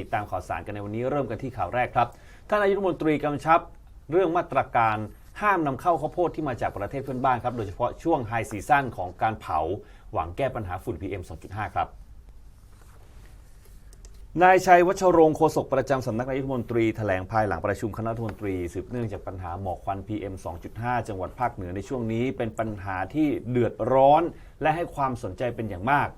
ติดตามข่าวสารกันในวันนี้เริ่มกันที่ข่าวแรกครับ ท่านนายกรัฐมนตรีกำชับเรื่องมาตรการห้ามนำเข้าข้าวโพดที่มาจากประเทศเพื่อนบ้านครับโดยเฉพาะช่วงไฮซีซั่นของการเผา หวังแก้ปัญหาฝุ่น PM 2.5 ครับนายชัยวัชรงค์โฆษกประจำสำนักนายกรัฐมนตรีแถลงภายหลังประชุมคณะรัฐมนตรี สืบเนื่องจากปัญหาหมอกควัน PM 2.5 จังหวัดภาคเหนือในช่วงนี้ เป็นปัญหาที่เดือดร้อน และให้ความสนใจเป็นอย่างมาก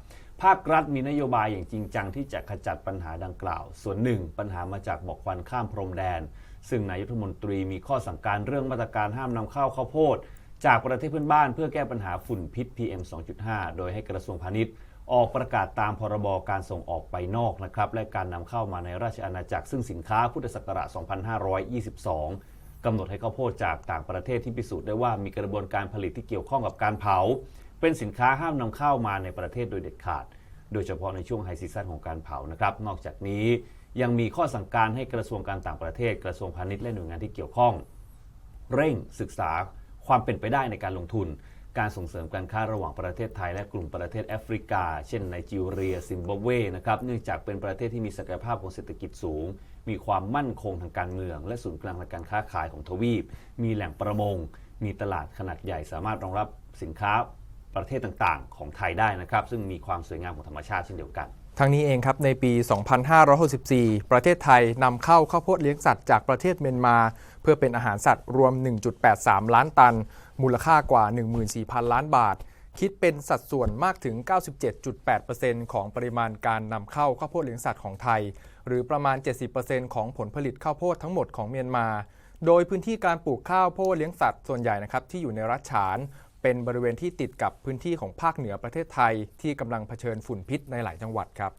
ภาครัฐมีนโยบายอย่างจริงจังที่จะขจัดปัญหาดังกล่าว ส่วนหนึ่ง ปัญหามาจากหมอกควันข้ามพรมแดน ซึ่งนายกรัฐมนตรีมีข้อสั่งการเรื่องมาตรการห้ามนำเข้าข้าวโพด จากประเทศเพื่อนบ้านเพื่อแก้ปัญหาฝุ่นพิษ PM 2.5 โดยให้กระทรวงพาณิชย์ ออกประกาศตามพรบการส่งออกไปนอกนะครับและการนำเข้ามาในราชอาณาจักรซึ่งสินค้าพุทธศักราช 2522กำหนดให้ข้าวโพดจากต่างประเทศที่พิสูจน์ได้ว่ามีกระบวนการผลิตที่เกี่ยวข้องกับการเผาเป็นสินค้าห้ามนำเข้ามาในประเทศโดยเด็ดขาด โดยเฉพาะในช่วงไฮซีซั่นของการเผานะครับ นอกจากนี้ยังมีข้อสั่งการให้กระทรวงการต่างประเทศ กระทรวงพาณิชย์และหน่วยงานที่เกี่ยวข้อง เร่งศึกษาความเป็นไปได้ในการลงทุน การส่งเสริมการค้าระหว่างประเทศไทย และกลุ่มประเทศแอฟริกา เช่นไนจีเรีย ซิมบับเวนะครับ เนื่องจากเป็นประเทศที่มีศักยภาพของเศรษฐกิจสูง มีความมั่นคงทางการเมือง และศูนย์กลางทางการค้าขายของทวีป มีแหล่งประมง มีตลาดขนาดใหญ่สามารถรองรับสินค้า ประเทศต่างๆ ของไทยได้นะครับ ซึ่งมีความสวยงามของธรรมชาติเช่นเดียวกันทั้งนี้เองครับในปี 2564 ประเทศไทยนำเข้าข้าวโพดเลี้ยงสัตว์จากประเทศเมียนมา เพื่อเป็นอาหารสัตว์รวม 1.83 ล้านตัน มูลค่ากว่า 14,000 ล้านบาท คิดเป็นสัดส่วนมากถึง 97.8%ของปริมาณการนำเข้าข้าวโพดเลี้ยงสัตว์ของไทย หรือประมาณ 70%ของผลผลิตข้าวโพดทั้งหมดของเมียนมา โดยพื้นที่การปลูกข้าวโพดเลี้ยงสัตว์ส่วนใหญ่นะครับที่อยู่ในรัฐฉาน เป็นบริเวณที่ติดกับพื้นที่ของภาคเหนือประเทศไทย ที่กำลังเผชิญฝุ่นพิษในหลายจังหวัดครับ